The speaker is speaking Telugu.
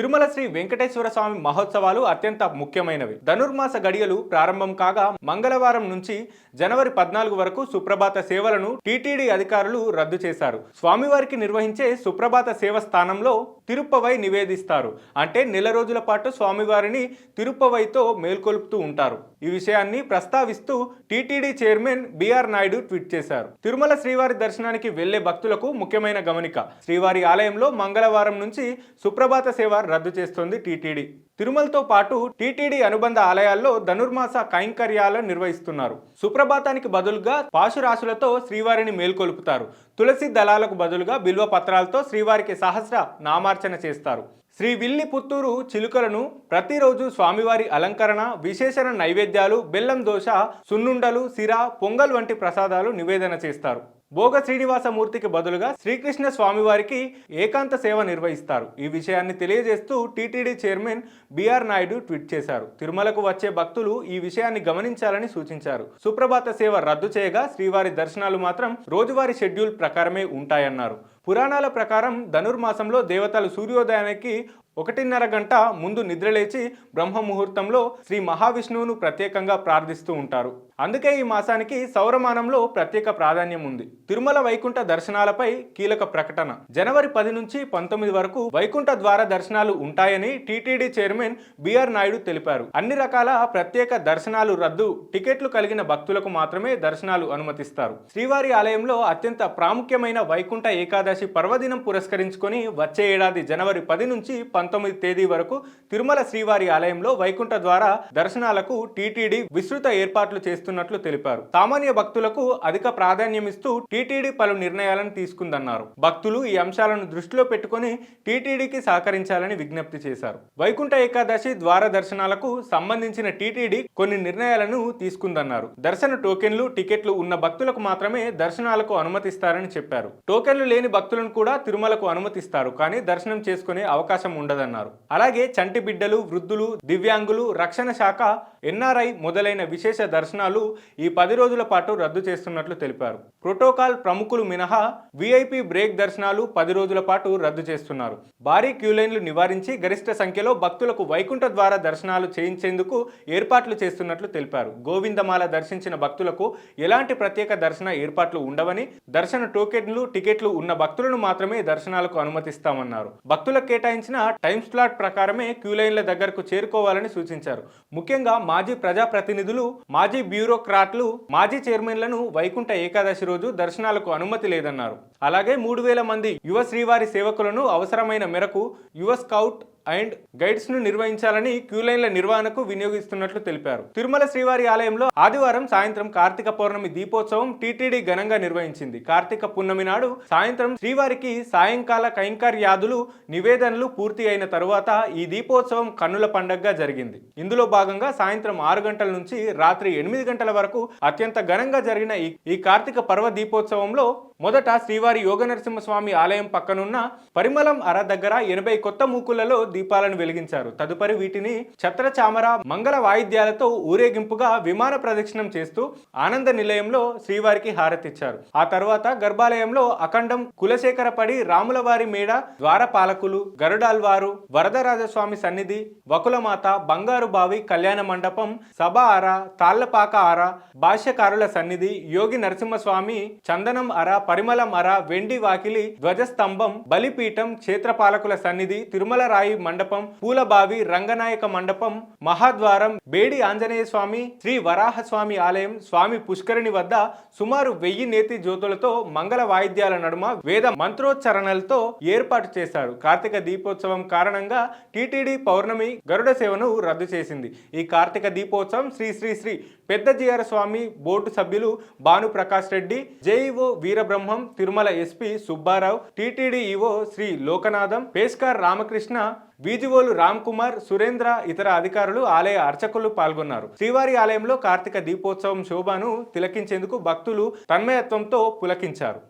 తిరుమల శ్రీ వెంకటేశ్వర స్వామి మహోత్సవాలు అత్యంత ముఖ్యమైనవి. ధనుర్మాస గడియలు ప్రారంభం కాగా మంగళవారం నుంచి జనవరి పద్నాలుగు వరకు సుప్రభాత సేవలను టీటీడీ అధికారులు రద్దు చేశారు. స్వామివారికి నిర్వహించే సుప్రభాత సేవ స్థానంలో తిరుప్పవై నివేదిస్తారు. అంటే నెల రోజుల పాటు స్వామివారిని తిరుప్పవైతో మేల్కొలుపుతూ ఉంటారు. ఈ విషయాన్ని ప్రస్తావిస్తూ TTD chairman B R Naidu tweet చేశారు. తిరుమల శ్రీవారి దర్శనానికి వెళ్ళే భక్తులకు ముఖ్యమైన గమనిక. శ్రీవారి ఆలయంలో మంగళవారం నుంచి సుప్రభాత సేవ రద్దు చేస్తోంది టీటీడీ. తిరుమలతో పాటు టీటీడీ అనుబంధ ఆలయాల్లో ధనుర్మాస కైంకర్యాలను నిర్వహిస్తున్నారు. సుప్రభాతానికి బదులుగా పాశురాశులతో శ్రీవారిని మేల్కొలుపుతారు. తులసి దళాలకు బదులుగా బిల్వ పత్రాలతో శ్రీవారికి సహస్ర నామార్చన చేస్తారు. శ్రీ విల్లి పుత్తూరు చిలుకలను ప్రతిరోజు స్వామివారి అలంకరణ విశేషణ నైవేద్యాలు బెల్లం దోశ సున్నుండలు సిర పొంగల్ వంటి ప్రసాదాలు నివేదన చేస్తారు. భోగ శ్రీనివాసమూర్తికి బదులుగా శ్రీకృష్ణ స్వామివారికి ఏకాంత సేవ నిర్వహిస్తారు. ఈ విషయాన్ని తెలియజేస్తూ TTD chairman B R Naidu tweet చేశారు. తిరుమలకు వచ్చే భక్తులు ఈ విషయాన్ని గమనించాలని సూచించారు. సుప్రభాత సేవ రద్దు చేయగా శ్రీవారి దర్శనాలు మాత్రం రోజువారీ షెడ్యూల్ ప్రకారమే ఉంటాయన్నారు. పురాణాల ప్రకారం ధనుర్మాసంలో దేవతలు సూర్యోదయానికి ఒకటిన్నర గంట ముందు నిద్రలేచి బ్రహ్మ ముహూర్తంలో శ్రీ మహావిష్ణువును ప్రత్యేకంగా ప్రార్థిస్తూ ఉంటారు. అందుకే ఈ మాసానికి సౌరమానంలో ప్రత్యేక ప్రాధాన్యం ఉంది. తిరుమల వైకుంఠ దర్శనాలపై కీలక ప్రకటన. జనవరి పది నుంచి పంతొమ్మిది వరకు వైకుంఠ ద్వార దర్శనాలు ఉంటాయని టీటీడీ చైర్మన్ బిఆర్ నాయుడు తెలిపారు. అన్ని రకాల ప్రత్యేక దర్శనాలు రద్దు టికెట్లు కలిగిన భక్తులకు మాత్రమే దర్శనాలు అనుమతిస్తారు. శ్రీవారి ఆలయంలో అత్యంత ప్రాముఖ్యమైన వైకుంఠ ఏకాదశి పర్వదినం పురస్కరించుకొని వచ్చే ఏడాది జనవరి పది నుంచి పంతొమ్మిది పంతొమ్మిది తేదీ వరకు తిరుమల శ్రీవారి ఆలయంలో వైకుంఠ ద్వారా దర్శనాలకు టీటీడీ విస్తృత ఏర్పాట్లు చేస్తున్నట్లు తెలిపారు. సామాన్య భక్తులకు అధిక ప్రాధాన్యమిస్తూ టీటీడీ పలు నిర్ణయాలను తీసుకుందన్నారు. భక్తులు ఈ అంశాలను దృష్టిలో పెట్టుకొని టీటీడీకి సహకరించాలని విజ్ఞప్తి చేశారు. వైకుంఠ ఏకాదశి ద్వార దర్శనాలకు సంబంధించిన టీటీడీ కొన్ని నిర్ణయాలను తీసుకుందన్నారు. దర్శన టోకెన్లు టికెట్లు ఉన్న భక్తులకు మాత్రమే దర్శనాలకు అనుమతిస్తారని చెప్పారు. టోకెన్లు లేని భక్తులను కూడా తిరుమలకు అనుమతిస్తారు. కానీ దర్శనం చేసుకునే అవకాశం ఉండదు. ఉండదన్నారు. అలాగే చంటి బిడ్డలు వృద్ధులు దివ్యాంగులు రక్షణ శాఖ ఎన్ఆర్ఐ మొదలైన విశేష దర్శనాలు ఈ పది రోజుల పాటు రద్దు చేస్తున్నట్లు తెలిపారు. ప్రోటోకాల్ ప్రముఖులు మినహా వీఐపీ బ్రేక్ దర్శనాలు పది రోజుల పాటు రద్దు చేస్తున్నారు. భారీ క్యూలైన్లు నివారించి గరిష్ట సంఖ్యలో భక్తులకు వైకుంఠ ద్వారా దర్శనాలు చేయించేందుకు ఏర్పాట్లు చేస్తున్నట్లు తెలిపారు. గోవిందమాల దర్శించిన భక్తులకు ఎలాంటి ప్రత్యేక దర్శన ఏర్పాట్లు ఉండవని దర్శన టోకెన్లు టికెట్లు ఉన్న భక్తులను మాత్రమే దర్శనాలకు అనుమతిస్తామన్నారు. భక్తులకు కేటాయించిన టైం స్లాట్ ప్రకారమే క్యూలైన్ల దగ్గరకు చేరుకోవాలని సూచించారు. ముఖ్యంగా మాజీ ప్రజాప్రతినిధులు మాజీ బ్యూరోక్రాట్లు మాజీ చైర్మన్లను వైకుంఠ ఏకాదశి రోజు దర్శనాలకు అనుమతి లేదన్నారు. అలాగే మూడు వేల మంది యువ శ్రీవారి సేవకులను అవసరమైన మేరకు యువ స్కౌట్ అండ్ గైడ్స్ను నిర్వహించాలని క్యూలైన్ల నిర్వహణకు వినియోగిస్తున్నట్లు తెలిపారు. తిరుమల శ్రీవారి ఆలయంలో ఆదివారం సాయంత్రం కార్తీక పౌర్ణమి దీపోత్సవం టీటీడీ ఘనంగా నిర్వహించింది. కార్తీక పున్నమి నాడు సాయంత్రం శ్రీవారికి సాయంకాల కైంకర్యాదులు నివేదనలు పూర్తి అయిన తరువాత ఈ దీపోత్సవం కన్నుల పండగగా జరిగింది. ఇందులో భాగంగా సాయంత్రం ఆరు గంటల నుంచి రాత్రి ఎనిమిది గంటల వరకు అత్యంత ఘనంగా జరిగిన ఈ- ఈ కార్తీక పర్వ దీపోత్సవంలో మొదట శ్రీవారి యోగ నరసింహస్వామి ఆలయం పక్కనున్న పరిమళం అర దగ్గర ఎనభై కొత్త మూకులలో దీపాలను వెలిగించారు. తదుపరి వీటిని ఛత్ర చామర మంగళ వాయిద్యాలతో ఊరేగింపుగా విమాన ప్రదక్షిణం చేస్తూ ఆనంద నిలయంలో శ్రీవారికి హారతిచ్చారు. ఆ తర్వాత గర్భాలయంలో అఖండం కులశేఖరపడి రాములవారి మేడ ద్వారపాలకులు గరుడాల్వారు వరదరాజస్వామి సన్నిధి వకులమాత బంగారు బావి కళ్యాణ మండపం సభ అర తాళ్ళపాక అర భాష్యకారుల సన్నిధి యోగి నరసింహస్వామి చందనం అర పరిమళ మర వెండి వాకిలి ధ్వజస్తంభం బలిపీఠం క్షేత్రపాలకుల సన్నిధి తిరుమల రాయి మండపం పూలబావి రంగనాయక మండపం మహాద్వారం బేడి ఆంజనేయ స్వామి శ్రీ వరాహస్వామి ఆలయం స్వామి పుష్కరిణి వద్ద సుమారు వెయ్యి నేతి జ్యోతులతో మంగళ వాయిద్యాల నడుమ వేద మంత్రోచ్చరణలతో ఏర్పాటు చేశారు. కార్తీక దీపోత్సవం కారణంగా టీటీడీ పౌర్ణమి గరుడ సేవను రద్దు చేసింది. ఈ కార్తీక దీపోత్సవం శ్రీ శ్రీ శ్రీ పెద్ద జిఆర్ స్వామి బోర్డు సభ్యులు Bhanuprakash Reddy JEO Veerabrahmam Tirumala SP Subbarao TTD EO Sri Lokanatham పేస్కార్ Ramakrishna బీజివోలు రామ్ కుమార్ సురేంద్ర ఇతర అధికారులు ఆలయ అర్చకులు పాల్గొన్నారు. శ్రీవారి ఆలయంలో కార్తీక దీపోత్సవం శోభను తిలకించేందుకు భక్తులు తన్మయత్వంతో పులకించారు.